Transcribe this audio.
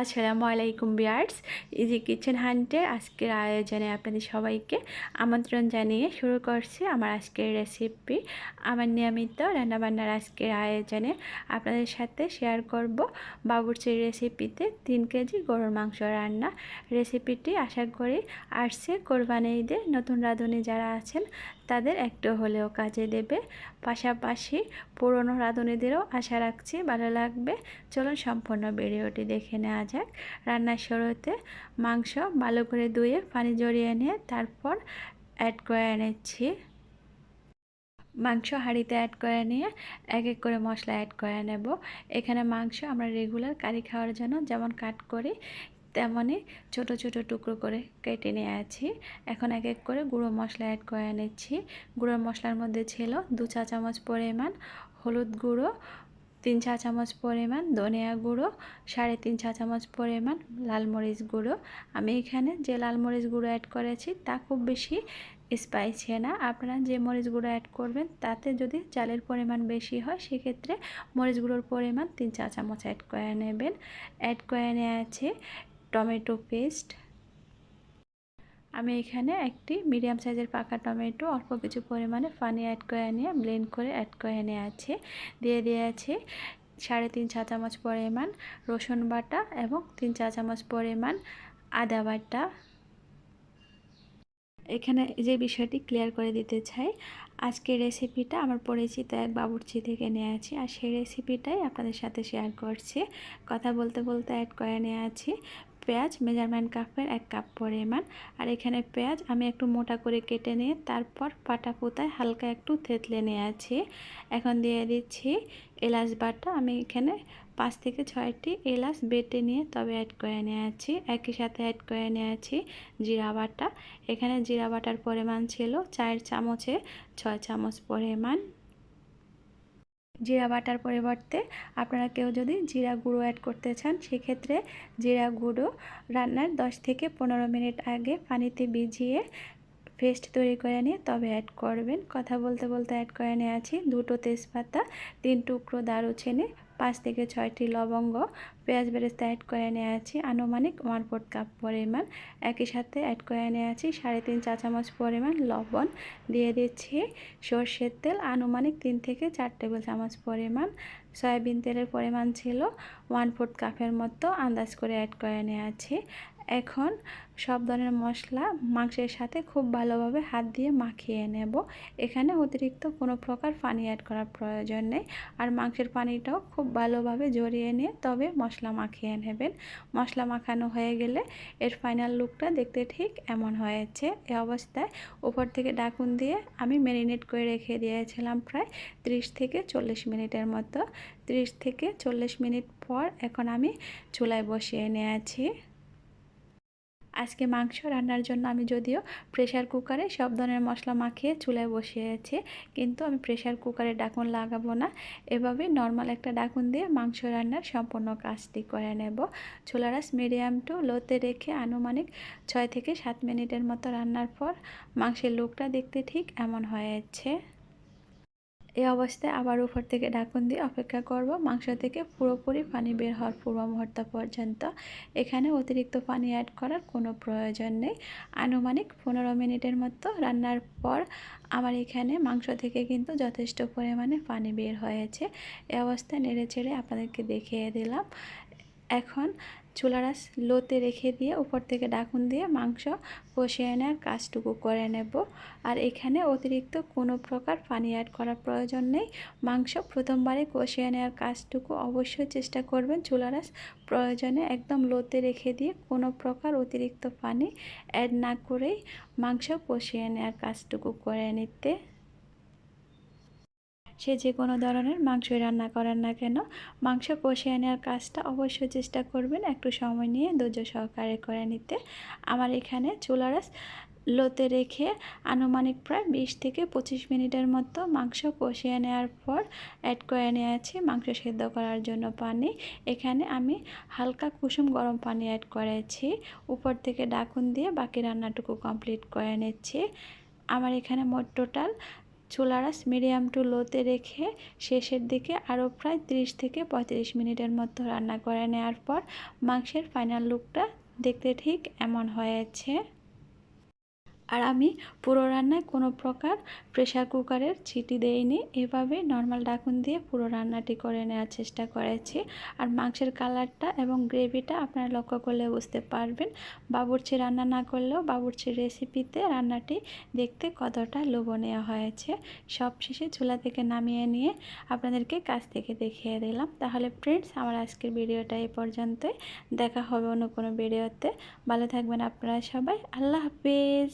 আসসালামু আলাইকুম বিয়ার্স easy kitchen হান্টে আজকের আয়োজনে আপনাদের সবাইকে আমন্ত্রণ জানিয়ে শুরু করছি আমার আজকের রেসিপি আমার নিয়মিত রান্নাবান্নার আজকের আয়োজনে আপনাদের সাথে শেয়ার করব বাবুরচির রেসিপিতে তিন কেজি গরুর মাংস রান্না। রেসিপিটি আশা করি আসছে কোরবানি ঈদে নতুন রাঁধুনি যারা আছেন, তাদের একটু হলেও কাজে দেবে। পাশাপাশি পুরনো রাঁধুনিদেরও আশা রাখছি ভালো লাগবে। চলুন সম্পূর্ণ ভিডিওটি দেখে নেওয়া যাক রান্নার শুরুতে মাংস ভালো করে ধুয়ে পানি জড়িয়ে নিয়ে তারপর অ্যাড করে এনেছি। মাংস হাঁড়িতে অ্যাড করে নিয়ে এক এক করে মশলা অ্যাড করে নেব। এখানে মাংস আমরা রেগুলার কারি খাওয়ার জন্য যেমন কাট করি, তেমনই ছোট ছোট টুকরো করে কেটে নিয়ে আছি। এখন এক এক করে গুঁড়ো মশলা অ্যাড করে নিচ্ছি গুঁড়ো মশলার মধ্যে ছিল দু চা চামচ পরিমাণ হলুদ গুঁড়ো তিন চা চামচ পরিমাণ ধনিয়া গুঁড়ো, সাড়ে তিন চা চামচ পরিমাণ লাল মরিচ গুঁড়ো। আমি এখানে যে লাল মরিচ গুঁড়ো অ্যাড করেছি, তা খুব বেশি স্পাইসি না। আপনারা যে মরিচ গুঁড়ো অ্যাড করবেন, তাতে যদি চালের পরিমাণ বেশি হয়, সেক্ষেত্রে মরিচ গুঁড়োর পরিমাণ তিন চা চামচ অ্যাড করে নেবেন। অ্যাড করে নেওয়া আছে টমেটো পেস্ট আমি এখানে একটি মিডিয়াম সাইজের পাকা টমেটো অল্প কিছু পরিমাণে পানি অ্যাড করে নিয়ে ব্লেন্ড করে অ্যাড করে নিয়ে আছে দিয়ে দিয়ে আছে সাড়ে তিন চা চামচ পরিমাণ রসুন বাটা এবং তিন চা চামচ পরিমাণ আদা বাটা। এখানে যে বিষয়টি ক্লিয়ার করে দিতে চাই, আজকের রেসিপিটা আমার পরিচিত এক বাবুর্চি থেকে নিয়ে আছি আর সেই রেসিপিটাই আপনাদের সাথে শেয়ার করছি। কথা বলতে বলতে অ্যাড করে নিয়ে আছি পেঁয়াজ, মেজারমেন্ট কাপের এক কাপ পরিমাণ। আর এখানে পেঁয়াজ আমি একটু মোটা করে কেটে নিয়ে তারপর পাটা পোতায় হালকা একটু থেতলে নিয়ে আছি। এখন দিয়ে দিচ্ছি এলাচ বাটা। আমি এখানে পাঁচ থেকে ছয়টি এলাচ বেটে নিয়ে তবে অ্যাড করে নিয়ে আছি। একই সাথে অ্যাড করে নিয়ে আছি জিরা বাটা। এখানে জিরা বাটার পরিমাণ ছিল চার চামচে, ছয় চামচ পরিমাণ। জিরা বাটার পরিবর্তে আপনারা কেউ যদি জিরা গুঁড়ো অ্যাড করতে চান, সেক্ষেত্রে জিরা গুঁড়ো রান্নার 10 থেকে পনেরো মিনিট আগে পানিতে ভিজিয়ে পেস্ট তৈরি করে নিয়ে তবে অ্যাড করবেন। কথা বলতে বলতে অ্যাড করে নিয়ে আছি। দুটো তেজপাতা, তিন টুকরো দারুচিনি পাঁচ থেকে ছয়টি লবঙ্গ পেঁয়াজ বেরেস্তা অ্যাড করে নিয়ে আছি আনুমানিক ওয়ান ফোর্থ কাপ পরিমাণ। একই সাথে অ্যাড করে নিয়ে আছি সাড়ে তিন চা চামচ পরিমাণ লবণ। দিয়ে দিচ্ছি সর্ষের তেল। আনুমানিক তিন থেকে চার টেবিল চামচ পরিমাণ। সয়াবিন তেলের পরিমাণ ছিল। ওয়ান ফোর্থ কাপের মতো আন্দাজ করে অ্যাড করে নিয়ে আছি এখন সব ধরনের মশলা মাংসের সাথে খুব ভালোভাবে হাত দিয়ে মাখিয়ে নেব। এখানে অতিরিক্ত কোনো প্রকার পানি অ্যাড করার প্রয়োজন নেই। আর মাংসের পানিটাও খুব ভালোভাবে জড়িয়ে নিয়ে তবে মশলা মাখিয়ে নেবেন। মশলা মাখানো হয়ে গেলে এর ফাইনাল লুকটা দেখতে ঠিক এমন হয়েছে। এ অবস্থায় উপর থেকে ডাকুন দিয়ে আমি ম্যারিনেট করে রেখে দিয়েছিলাম প্রায় 30 থেকে চল্লিশ মিনিটের মতো। 30 থেকে চল্লিশ মিনিট পর এখন আমি চুলায় বসিয়ে নিয়েছি। আজকে মাংস রান্নার জন্য আমি যদিও প্রেশার কুকারে সব ধরনের মশলা মাখিয়ে চুলায় বসিয়েছি, কিন্তু আমি প্রেশার কুকারে ডাকুন লাগাবো না। এভাবে নর্মাল একটা ডাকুন দিয়ে মাংস রান্নার সম্পূর্ণ কাজটি করে নেব। চুলারাস মিডিয়াম টু লোতে রেখে আনুমানিক ছয় থেকে সাত মিনিটের মতো রান্নার পর মাংসের লুকটা দেখতে ঠিক এমন হয়েছে। এই অবস্থায় আবার উপর থেকে ঢাকুন দিয়ে অপেক্ষা করব। মাংস থেকে পুরোপুরি পানি বের হওয়ার পূর্ব মুহূর্ত পর্যন্ত। এখানে অতিরিক্ত পানি অ্যাড করার কোনো প্রয়োজন নেই। আনুমানিক পনেরো মিনিটের মতো রান্নার পর আমার এখানে মাংস থেকে কিন্তু যথেষ্ট পরিমাণে পানি বের হয়েছে। এই অবস্থায় নেড়ে চেড়ে আপনাদেরকে দেখিয়ে দিলাম। এখন চুলারাস লোতে রেখে দিয়ে উপর থেকে ডাকুন দিয়ে মাংস কষিয়ে নেওয়ার কাজটুকু করে নেব। আর এখানে অতিরিক্ত কোনো প্রকার পানি অ্যাড করার প্রয়োজন নেই। মাংস প্রথমবারে কষিয়ে নেওয়ার কাজটুকু অবশ্যই চেষ্টা করবেন। চুলারাস প্রয়োজনে একদম লোতে রেখে দিয়ে কোনো প্রকার অতিরিক্ত পানি অ্যাড না করেই মাংস কষিয়ে নেওয়ার কাজটুকু করে নিতে। সে যে কোনো ধরনের মাংসই রান্না করেন না কেন, মাংস কষিয়ে নেওয়ার কাজটা অবশ্যই চেষ্টা করবেন একটু সময় নিয়ে ধৈর্য সহকারে করে নিতে। আমার এখানে চুলারাস লোতে রেখে আনুমানিক প্রায় বিশ থেকে পঁচিশ মিনিটের মতো মাংস কষিয়ে নেওয়ার পর অ্যাড করে নিয়েছি মাংস সেদ্ধ করার জন্য পানি। এখানে আমি হালকা কুসুম গরম পানি অ্যাড করেছি। উপর থেকে ডাকুন দিয়ে বাকি রান্নাটুকু কমপ্লিট করে নিচ্ছি। আমার এখানে মোট টোটাল চুলারাস মিডিয়াম টু লোতে রেখে শেষের দিকে আরও প্রায় 30 থেকে পঁয়ত্রিশ মিনিটের মতো রান্না করে নেওয়ার পর মাংসের ফাইনাল লুকটা দেখতে ঠিক এমন হয়েছে। আর আমি পুরো রান্নায় কোনো প্রকার প্রেশার কুকারের ছিটি দেইনি। এভাবে নর্মাল ডাকুন দিয়ে পুরো রান্নাটি করে নেওয়ার চেষ্টা করেছি। আর মাংসের কালারটা এবং গ্রেভিটা আপনারা লক্ষ্য করলে বুঝতে পারবেন। বাবুরচি রান্না না করলেও বাবুরচির রেসিপিতে রান্নাটি দেখতে কতটা লোভনীয় হয়েছে। সব শেষে চুলা থেকে নামিয়ে নিয়ে আপনাদেরকে কাছ থেকে দেখিয়ে দিলাম। তাহলে ফ্রেন্ডস আমার আজকের ভিডিওটা এই পর্যন্তই। দেখা হবে অন্য কোনো ভিডিওতে। ভালো থাকবেন আপনারা সবাই। আল্লাহ হাফিজ।